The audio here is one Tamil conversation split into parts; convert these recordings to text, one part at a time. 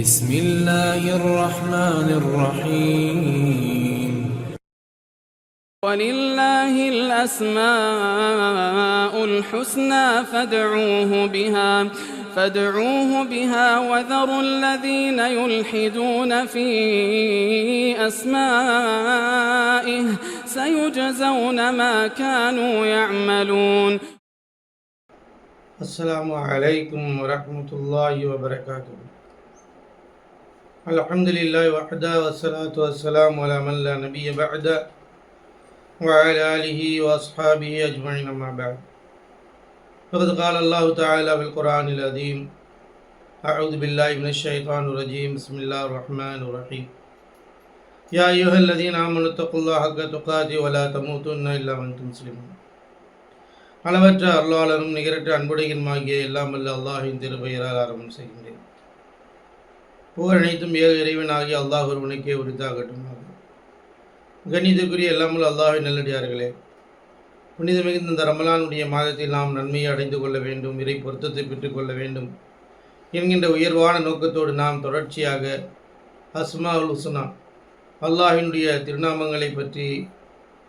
بسم الله الرحمن الرحيم. ولله الأسماء الحسنى فادعوه بها فادعوه بها وذروا الذين يلحدون في أسمائه سيجزون ما كانوا يعملون. السلام عليكم ورحمة الله وبركاته. الحمد لله وحده والصلاة والسلام على من لا نبي بعده وعلى آله وأصحابه أجمعين أما بعد فقد قال الله تعالى في القرآن العظيم أعوذ بالله من الشيطان الرجيم بسم الله الرحمن الرحيم يا أيها الذين آمنوا اتقوا الله حق تقاته ولا تموتن إلا وأنتم مسلمون அளவற்ற அருளாளரும் நிகரற்ற அன்புடையனுமாகிய எல்லாம் வல்ல அல்லாஹின் திருப்பெயரால் ஆரம்பம் செய்கின்றேன் புகழ் அனைத்தும் ஏக இறைவனாகிய அல்லாஹ் ஒருவனுக்கே உரித்தாகட்டும். கணிதக்குரிய எல்லாமல் அல்லாஹின் நல்லடியார்களே புனித மிகுந்த இந்த ரமலானுடைய மாதத்தில் நாம் நன்மையை அடைந்து கொள்ள வேண்டும் இறை பொருத்தத்தை பெற்றுக்கொள்ள வேண்டும் என்கின்ற உயர்வான நோக்கத்தோடு நாம் தொடர்ச்சியாக அஸ்மா உல் உஸ்னா அல்லாஹினுடைய திருநாமங்களை பற்றி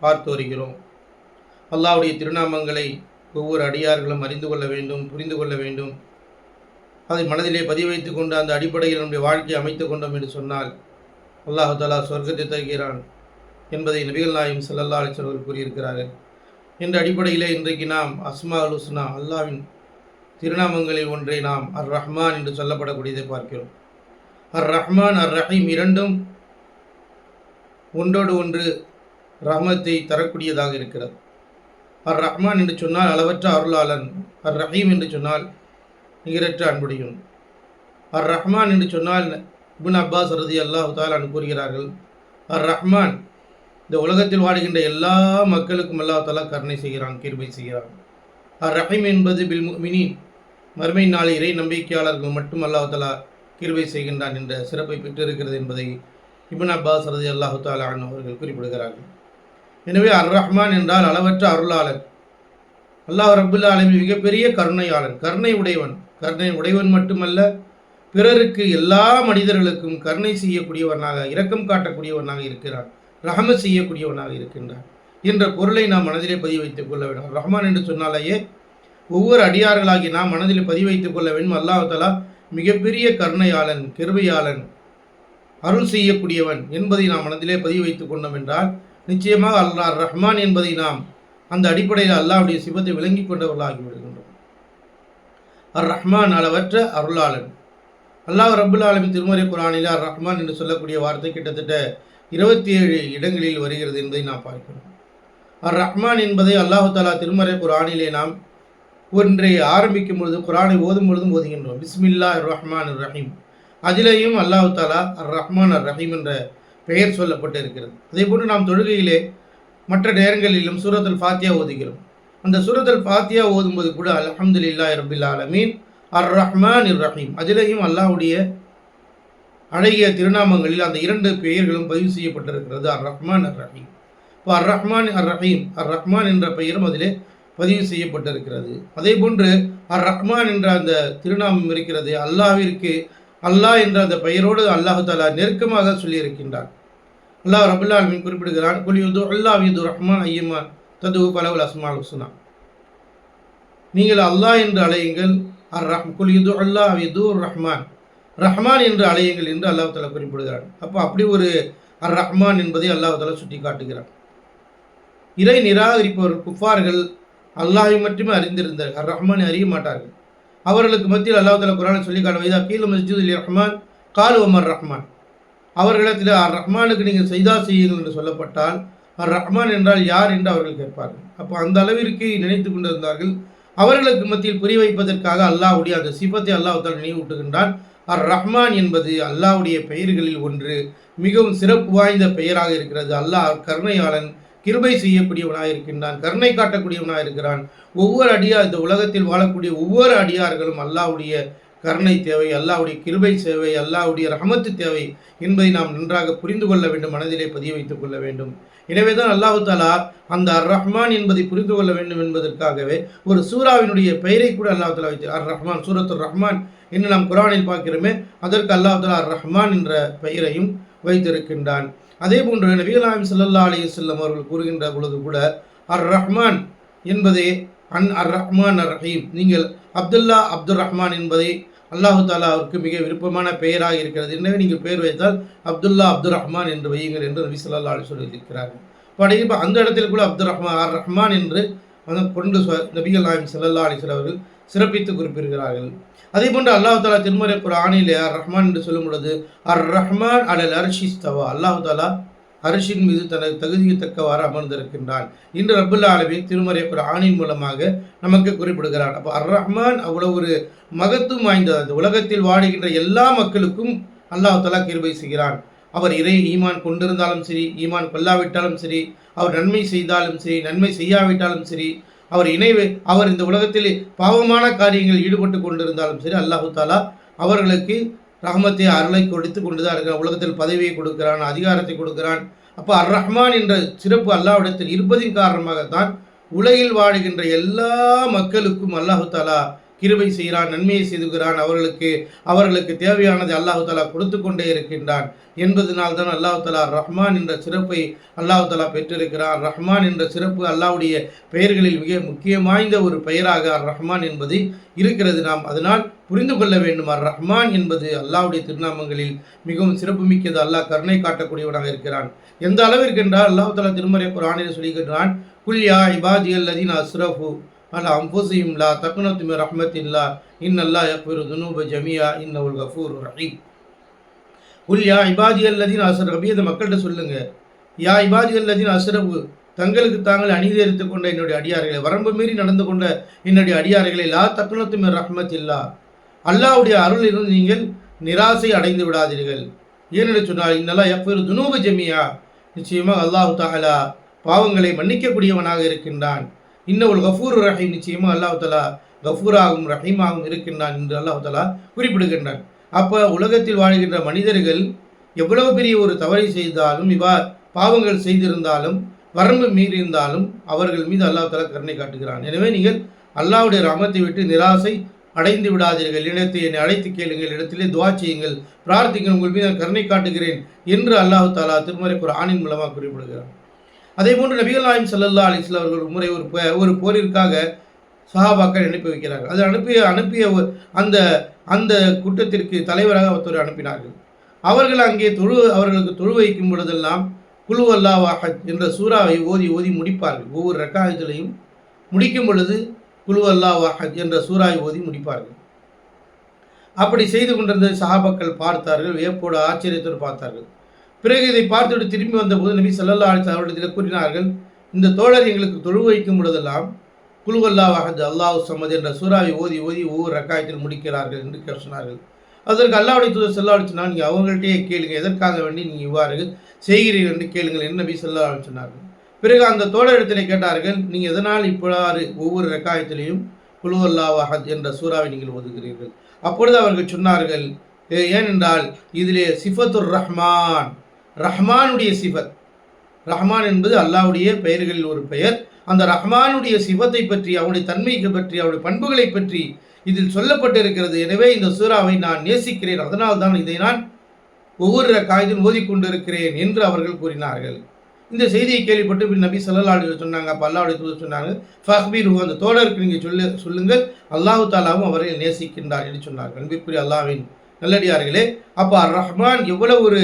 பார்த்து வருகிறோம். அல்லாஹுடைய திருநாமங்களை ஒவ்வொரு அடியார்களும் அறிந்து கொள்ள வேண்டும் புரிந்து கொள்ள வேண்டும். அதை மனதிலே பதிய வைத்து கொண்டு அந்த அடிப்படையில் நம்முடைய வாழ்க்கையை அமைத்துக் கொண்டோம் என்று சொன்னால் அல்லாஹு தாலா சொர்க்கத்தை தருகிறான் என்பதை நபிகள் நாயும் செல்லல்லா அலிஸ்வர்கள் கூறியிருக்கிறார்கள். என்ற அடிப்படையிலே இன்றைக்கு நாம் அஸ்மா அல் ஹுஸ்னா அல்லாவின் திருநாமங்களில் ஒன்றை நாம் அர் ரஹ்மான் என்று சொல்லப்படக்கூடியதை பார்க்கிறோம். அர் ரஹ்மான் அர் ரஹீம் இரண்டும் ஒன்றோடு ஒன்று ரஹ்மத்தை தரக்கூடியதாக இருக்கிறது. அர் ரஹ்மான் என்று சொன்னால் அளவற்ற அருளாளன் அர் ரஹீம் என்று சொன்னால் நிகரற்ற அன்புடையும். அர் ரஹ்மான் என்று சொன்னால் இபின் அப்பாஸ் ரதி அல்லாஹு தாலான் கூறுகிறார்கள் அர் ரஹ்மான் இந்த உலகத்தில் வாடுகின்ற எல்லா மக்களுக்கும் அல்லாஹ் தாலா கருணை செய்கிறான் கிருபை செய்கிறான். அர் ரஹீம் என்பது பில் மினி மறுமை நாள் இறை நம்பிக்கையாளர்கள் மட்டும் அல்லாஹு தாலா கிருபை செய்கின்றான் என்ற சிறப்பை பெற்றிருக்கிறது என்பதை இபின் அப்பாஸ் ரதி அல்லாஹு தாலான் அவர்கள் குறிப்பிடுகிறார்கள். எனவே அர் ரஹ்மான் என்றால் அளவற்ற அருளாளர் அல்லாஹ் ரபுல்லா ஆலமின் மிகப்பெரிய கருணையாளன் கருணை உடையவன். கருணை உடையவன் மட்டுமல்ல பிறருக்கு எல்லா மனிதர்களுக்கும் கருணை செய்யக்கூடியவனாக இரக்கம் காட்டக்கூடியவனாக இருக்கிறான். ரஹம செய்யக்கூடியவனாக இருக்கின்றான். என்ற பொருளை நாம் மனதிலே பதிவு வைத்துக் கொள்ள வேண்டும். ரஹ்மான் என்று சொன்னாலேயே ஒவ்வொரு அடியார்களாகி நாம் மனதில் பதிவு வைத்துக் கொள்ள வேண்டும். அல்லாஹ் தலா மிகப்பெரிய கருணையாளன் கிருபையாளன் அருள் செய்யக்கூடியவன் என்பதை நாம் மனதிலே பதிவு வைத்துக் கொண்டோம் என்றால் நிச்சயமாக அல்லாஹ் ரஹ்மான் என்பதை நாம் அந்த அடிப்படையில் அல்லாவுடைய சிவத்தை விளங்கி கொண்டவர்களாகி விடுகின்றோம். அர் ரஹ்மான் அளவற்ற அருளாளன். அல்லாஹ் ரபுல் ஆலமின் திருமறை குரானில் அர் ரஹ்மான் என்று சொல்லக்கூடிய வார்த்தை கிட்டத்தட்ட இருபத்தி ஏழு இடங்களில் வருகிறது என்பதை நாம் பார்க்கிறோம். அர் ரஹ்மான் என்பதை அல்லாஹு தாலா திருமறை குரானிலே நாம் ஒன்றை ஆரம்பிக்கும் பொழுது குரானை ஓதும் பொழுதும் ஓதுகின்றோம். பிஸ்மில்லா ரஹ்மான் ரஹீம். அதிலேயும் அல்லாஹு தாலா அர் ரஹ்மான் அர் ரஹீம் என்ற பெயர் சொல்லப்பட்டு இருக்கிறது அதே போன்று நாம் தொழுகையிலே மற்ற நேரங்களிலும் சூரத்துல் ஃபாத்தியா ஓதுகிறோம். அந்த சூரத்துல் ஃபாத்தியா ஓதும்போது கூட அல்ஹம்துலில்லா ரபில் ஆலமீன் அர் ரஹ்மான் இர் ரஹீம். அதிலேயும் அல்லாஹ்வுடைய அழகிய திருநாமங்களில் அந்த இரண்டு பெயர்களும் பதிவு செய்யப்பட்டிருக்கிறது அர் ரஹ்மான் அர் ரஹீம். இப்போ அர் ரஹ்மான் அர் ரஹீம் அர் ரஹ்மான் என்ற பெயரும் அதிலே பதிவு செய்யப்பட்டிருக்கிறது. அதே போன்று அர் ரஹ்மான் என்ற அந்த திருநாமம் இருக்கிறது அல்லாவிற்கு அல்லாஹ் என்ற அந்த பெயரோடு அல்லாஹு தாலா நெருக்கமாக சொல்லியிருக்கின்றார் அல்லாஹ் ரபுல்லா அலமின் குறிப்பிடுகிறான் குலியுது அல்லாஹ் இது ரஹ்மான் ஐயமா தது பலவுல் அஸ்மால் ஹுஸ்னா. நீங்கள் அல்லாஹ் என்று அழையுங்கள். அர் ரஹ் குலியுது அல்லாஹ் இது ரஹ்மான். ரஹ்மான் என்று அழையுங்கள் என்று அல்லாஹ் தலா குறிப்பிடுகிறான். அப்போ அப்படி ஒரு அர் ரஹ்மான் என்பதை அல்லாஹ் தலா சுட்டி காட்டுகிறான் இறை நிராகரிப்பவர் குஃபார்கள் அல்லாஹை மட்டுமே அறிந்திருந்தார் அர் ரஹ்மானை அறிய மாட்டார்கள். அவர்களுக்கு மத்தியில் அல்லாஹ் தலா குரானை சொல்லி காட்ட வைதா கீழ் மஸ்ஜித் ரஹ்மான் காலு உமர் ரஹ்மான். அவர்களிடத்தில் அர் ரஹ்மானுக்கு நீங்கள் செய்தா செய்யுங்கள் என்று சொல்லப்பட்டால் அர் ரஹ்மான் என்றால் யார் என்று அவர்கள் கேட்பார்கள். அப்போ அந்த அளவிற்கு நினைத்து கொண்டிருந்தார்கள். அவர்களுக்கு மத்தியில் புரிய வைப்பதற்காக அல்லாஹ்வுடைய அந்த சிபத்தை அல்லாஹால் நினைவூட்டுகின்றான். அர் ரஹ்மான் என்பது அல்லாஹ்வுடைய பெயர்களில் ஒன்று மிகவும் சிறப்பு வாய்ந்த பெயராக இருக்கிறது. அல்லாஹ் கருணையாளன் கிருபை செய்யக்கூடியவனாக இருக்கின்றான் கருணை காட்டக்கூடியவனாக இருக்கிறான். ஒவ்வொரு அடியார் இந்த உலகத்தில் வாழக்கூடிய ஒவ்வொரு அடியார்களும் அல்லாவுடைய கருணை தேவை அல்லாவுடைய கிருபை தேவை அல்லாவுடைய ரஹமத்து தேவை என்பதை நாம் நன்றாக புரிந்து கொள்ள வேண்டும் மனதிலே பதிய வைத்துக் கொள்ள வேண்டும். எனவே தான் அல்லாஹு தாலா அந்த அர் ரஹ்மான் என்பதை புரிந்து கொள்ள வேண்டும் என்பதற்காகவே ஒரு சூராவினுடைய பெயரை கூட அல்லாஹு தாலா வைத்து அர் ரஹ்மான் சூரத்துர் ரஹ்மான் என்று நாம் குரானில் பார்க்கிறோமே அதற்கு அல்லாஹ் தாலா அர் ரஹ்மான் என்ற பெயரையும் வைத்திருக்கின்றான். அதே போன்று நபிகளாம் சல்லா அலி செல்லம் அவர்கள் கூறுகின்ற பொழுது கூட அர் ரஹ்மான் என்பதே அன் அர் ரஹ்மான் அர் ரஹீம் நீங்கள் அப்துல்லா அப்துல் ரஹ்மான் என்பதை அல்லாஹு தாலா அவருக்கு மிக விருப்பமான பெயராக இருக்கிறது. எனவே நீங்கள் பெயர் வைத்தால் அப்துல்லா அப்துல் ரஹ்மான் என்று வையுங்கள் என்று நபி சொல்லா அலி சொல்லியிருக்கிறார்கள். பட் இப்போ அந்த இடத்தில் கூட அப்துல் ரஹ்மான் அர் ரஹ்மான் என்று அந்த கொண்டு நபிகள் நாயம் சல்லல்லா அலிஸ்வர் அவர்கள் சிறப்பித்து குறிப்பிடுகிறார்கள். அதே போன்று அல்லாஹு தாலா திருமறை குரானிலே அர் ரஹ்மான் என்று சொல்லும் பொழுது அர் ரஹ்மான் அலல் அர்ஷிஸ்தவா அல்லாஹ் தாலா அரசின் மீது தனது தகுதிக்கு தக்கவாறு அமர்ந்திருக்கின்றான். இன்று ரப்புல்லா ஆலமீன் திருமறை ஆணின் மூலமாக நமக்கு குறிப்பிடுகிறான் அப்போ அர் ரஹ்மான் அவ்வளோ ஒரு மகத்துவம் வாய்ந்த அந்த உலகத்தில் வாடுகின்ற எல்லா மக்களுக்கும் அல்லாஹ் தலா கிருபை செய்கிறான். அவர் இறை ஈமான் கொண்டிருந்தாலும் சரி ஈமான் கொல்லாவிட்டாலும் சரி அவர் நன்மை செய்தாலும் சரி நன்மை செய்யாவிட்டாலும் சரி அவர் இணைவு அவர் இந்த உலகத்தில் பாவமான காரியங்களில் ஈடுபட்டு கொண்டிருந்தாலும் சரி அல்லாஹு தாலா அவர்களுக்கு ரஹமத்தை அருளை கொடுத்து கொண்டு தான் இருக்கிறான் உலகத்தில் பதவியை கொடுக்கிறான் அதிகாரத்தை கொடுக்கிறான். அப்போ அர் ரஹ்மான் என்ற சிறப்பு அல்லாவிடத்தில் இருப்பதின் காரணமாகத்தான் உலகில் வாழுகின்ற எல்லா மக்களுக்கும் அல்லாஹு தாலா கிருபை செய்கிறான் நன்மையை செய்துகிறான் அவர்களுக்கு அவர்களுக்கு தேவையானதை அல்லாஹு தாலா கொடுத்து கொண்டே இருக்கின்றான். என்பதனால் தான் அல்லாஹு தாலா ரஹ்மான் என்ற சிறப்பை அல்லாஹு தாலா பெற்றிருக்கிறான். ரஹ்மான் என்ற சிறப்பு அல்லாவுடைய பெயர்களில் மிக முக்கியம் வாய்ந்த ஒரு பெயராக அர் ரஹ்மான் என்பது இருக்கிறது. நாம் அதனால் புரிந்து கொள்ள வேண்டும். அர் ரஹ்மான் என்பது அல்லாவுடைய திருநாமங்களில் மிகவும் சிறப்புமிக்கது. அல்லாஹ் கருணை காட்டக்கூடியவனாக இருக்கிறான். எந்த அளவிற்கு என்றால் அல்லாஹ் தாலா திருமறை குரானில் சொல்லுகின்றான் குல்யா இபாஜி அல்லதீன் அஸ்ரஃபு அல அம்புசியும் லா தக்குனத்து மின் ரஹ்மத்தில்லா இன் அல்லா துனூப ஜமியா இன்னவுல் கஃபூர் ரஹீம் உல் யா இபாதி அல்லதின் அஸ்ரஃப் அப்படியே இந்த மக்கள்கிட்ட சொல்லுங்க. யா இபாதி அல்லதின் அசரபு தங்களுக்கு தாங்கள் அநீதித்து கொண்ட என்னுடைய அடியார்களை வரம்பு மீறி நடந்து கொண்ட என்னுடைய அடியார்களை லா தக்குணத்துமே ரஹ்மத் இல்லா அல்லாவுடைய அல்லாஹ்வுடைய அருளிலிருந்து நீங்கள் நிராசை அடைந்து விடாதீர்கள். ஏனென்று சொன்னால் இன்னெல்லாம் எப்பொரு துனூப ஜமியா. நிச்சயமாக அல்லாஹு தாலா பாவங்களை மன்னிக்கக்கூடியவனாக இருக்கின்றான். இன்னவள் கஃபூர் ரஹீம் நிச்சயமாக அல்லாஹலா கஃபூராகவும் ரஹீமாகவும் இருக்கின்றான் என்று அல்லாஹலா குறிப்பிடுகின்றான். அப்போ உலகத்தில் வாழ்கின்ற மனிதர்கள் எவ்வளவு பெரிய ஒரு தவறை செய்தாலும் இவா பாவங்கள் செய்திருந்தாலும் வரம்பு மீறியிருந்தாலும் அவர்கள் மீது அல்லாஹலா கருணை காட்டுகிறான். எனவே நீங்கள் அல்லாஹ்வுடைய ராமத்தை விட்டு நிராசை அடைந்து விடாதீர்கள். இடத்தை என்னை அழைத்து கேளுங்கள். இடத்திலே துவா செய்யுங்கள். பிரார்த்திங்கள் உங்கள் மீது நான் கருணை காட்டுகிறேன் என்று அல்லாஹ் தாலா திருமறை குரானின் மூலமாக குறிப்பிடுகிறான். அதே போன்று நபிகள் நாயம் சல்லல்லா அலிஸ்ல அவர்கள் ஒரு முறை ஒரு ஒரு போரிற்காக சஹாபாக்கள் அனுப்பி வைக்கிறார்கள். அது அனுப்பிய அனுப்பிய ஒரு- அந்த அந்த கூட்டத்திற்கு தலைவராக ஒருத்தர் அனுப்பினார்கள். அவர்கள் அங்கே தொழு அவர்களுக்கு தொழு வைக்கும் பொழுதெல்லாம் குழு அல்லா என்ற சூறாவை ஓதி ஓதி முடிப்பார்கள். ஒவ்வொரு ரக்காயத்திலையும் முடிக்கும் பொழுது குழு அல்லா என்ற சூறாவை ஓதி முடிப்பார்கள். அப்படி செய்து கொண்டிருந்த சஹாபாக்கள் பார்த்தார்கள் வியப்போடு ஆச்சரியத்தோடு பார்த்தார்கள். பிறகு இதை பார்த்துவிட்டு திரும்பி வந்தபோது நபி ஸல்லல்லாஹு அலைஹி அவர்களிடத்தில் கூறினார்கள் இந்த தோழர் எங்களுக்கு தொழு வைக்கும் பொழுதெல்லாம் குழுவல்லா அல்லாஹ் சமது என்ற சூறாவை ஓதி ஓதி ஒவ்வொரு ரக்காயத்தில் முடிக்கிறார்கள் என்று சொன்னார்கள். அதற்கு அல்லாவுடைய தூதர் செல்லா சொன்னால் நீங்கள் அவங்கள்ட்டயே கேளுங்க எதற்காக வேண்டி நீங்கள் இவ்வாறு செய்கிறீர்கள் என்று கேளுங்கள் என்று நபி செல்லா சொன்னார்கள். பிறகு அந்த தோழரிடத்திலே கேட்டார்கள் நீங்கள் எதனால் இப்பொழாறு ஒவ்வொரு ரக்காயத்திலையும் குழுவல்லா வஹத் என்ற சூறாவை நீங்கள் ஒதுக்கிறீர்கள் அப்பொழுது அவர்கள் சொன்னார்கள் ஏனென்றால் இதிலே சிஃபத்துர் ரஹ்மான் ரஹ்மானுடைய சிஃபத் ரஹ்மான் என்பது அல்லாவுடைய பெயர்களில் ஒரு பெயர். அந்த ரஹ்மானுடைய சிவத்தை பற்றி அவனுடைய தன்மைக்கு பற்றி அவருடைய பண்புகளை பற்றி இதில் சொல்லப்பட்டிருக்கிறது. எனவே இந்த சூறாவை நான் நேசிக்கிறேன். அதனால் தான் இதை நான் ஒவ்வொரு காய்தில் ஓதிக்கொண்டிருக்கிறேன் என்று அவர்கள் கூறினார்கள். இந்த செய்தியை கேள்விப்பட்டு பின் நபி ஸல்லல்லாஹு சொன்னாங்க அப்போ அல்லாவுடைய தூதர் சொன்னாங்க ஃபஹ்பீர் அந்த தோழருக்கு நீங்கள் சொல்லு சொல்லுங்கள். அல்லாஹு தாலாவும் அவரை நேசிக்கின்றார் என்று சொன்னார்கள். அன்பிற்குரிய அல்லாவின் நல்லடியார்களே. அப்போ அர் ரஹ்மான் எவ்வளவு ஒரு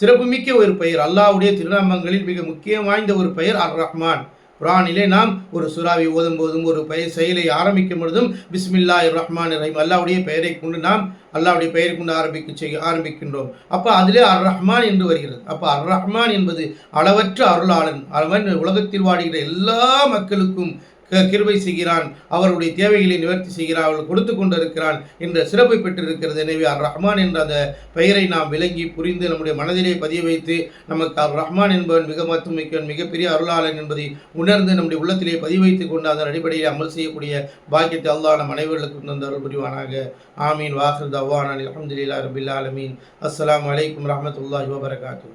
சிறப்புமிக்க ஒரு பெயர். அல்லாவுடைய திருநாமங்களில் மிக முக்கியம் வாய்ந்த ஒரு பெயர் அர் ரஹ்மான் குரானிலே நாம் ஒரு சுறாவை ஓதும் போதும் ஒரு பெயர் செயலை ஆரம்பிக்கும் பொழுதும் பிஸ்மில்லா ரஹ்மான் ரஹீம் அல்லாவுடைய பெயரை கொண்டு நாம் அல்லாவுடைய பெயரை கொண்டு ஆரம்பிக்க செய்ய ஆரம்பிக்கின்றோம். அப்போ அதிலே அர் ரஹ்மான் என்று வருகிறது. அப்போ அர் ரஹ்மான் என்பது அளவற்ற அருளாளன். அவன் உலகத்தில் வாடுகிற எல்லா மக்களுக்கும் கிருபை செய்கிறான். அவருடைய தேவைகளை நிவர்த்தி செய்கிறான். அவர்கள் கொடுத்து கொண்டிருக்கிறான் என்ற சிறப்பை பெற்றிருக்கிறது. எனவே அர் ரஹ்மான் என்ற அந்த பெயரை நாம் விளங்கி புரிந்து நம்முடைய மனதிலே பதிய வைத்து நமக்கு அர் ரஹ்மான் என்பவன் மிக மத்துமிக்கவன் மிகப்பெரிய அருளாளன் என்பதை உணர்ந்து நம்முடைய உள்ளத்திலே பதிவு வைத்துக் கொண்டு அதன் அடிப்படையில் அமல் செய்யக்கூடிய பாக்கியத்தை அல்லாஹ் நம் அனைவர்களுக்கும் தந்த அருள் புரிவானாக. ஆமீன். வாசல் தவான். அலமதுல்லா ரபில் ஆலமீன். அஸ்லாம் அலைக்கும் ரஹமத்துல்லாஹி வபரகாத்தூ